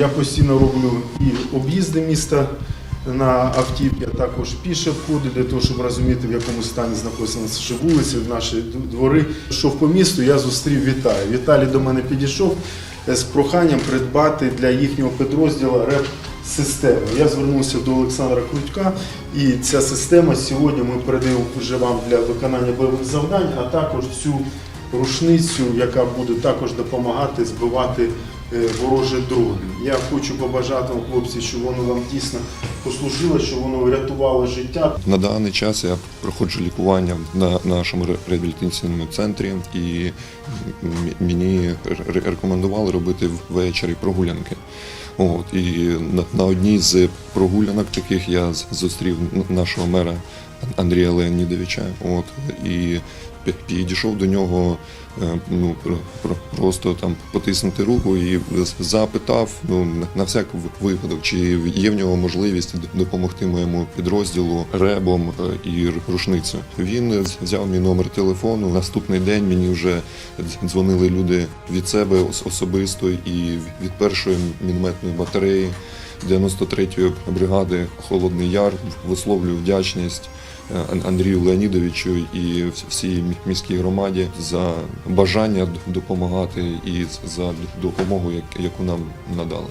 Я постійно роблю і об'їзди міста на автівці, а також піше входи для того, щоб розуміти, в якому стані знаходяться наші вулиці, наші двори. Що по місту, я зустрів Віталія. Віталій до мене підійшов з проханням придбати для їхнього підрозділу реп систему. Я звернувся до Олександра Крутька, і ця система сьогодні ми передаємо вже вам для виконання бойових завдань, а також цю рушницю, яка буде також допомагати збивати ворожі дрони. Я хочу побажати вам, хлопці, щоб воно вам дійсно послужило, щоб воно врятувало життя. На даний час я проходжу лікування на нашому реабілітаційному центрі, і мені рекомендували робити ввечері прогулянки. От, і на, на одній з прогулянок таких я зустрів нашого мера Андрія Леонідовича. От, і підійшов до нього е, ну, про- про- просто там потиснути руку і запитав ну, на- всяк випадок, чи є в нього можливість допомогти моєму підрозділу ребом е, і рушницею. Він взяв мій номер телефону. Наступний день мені вже дзвонили люди від себе особисто і від першої мінометної батареї 93-ї бригади Холодний Яр висловлюю вдячність е, Андрію Леонідовичу і всій міській громаді за бажання допомагати і за допомогу, яку нам надали.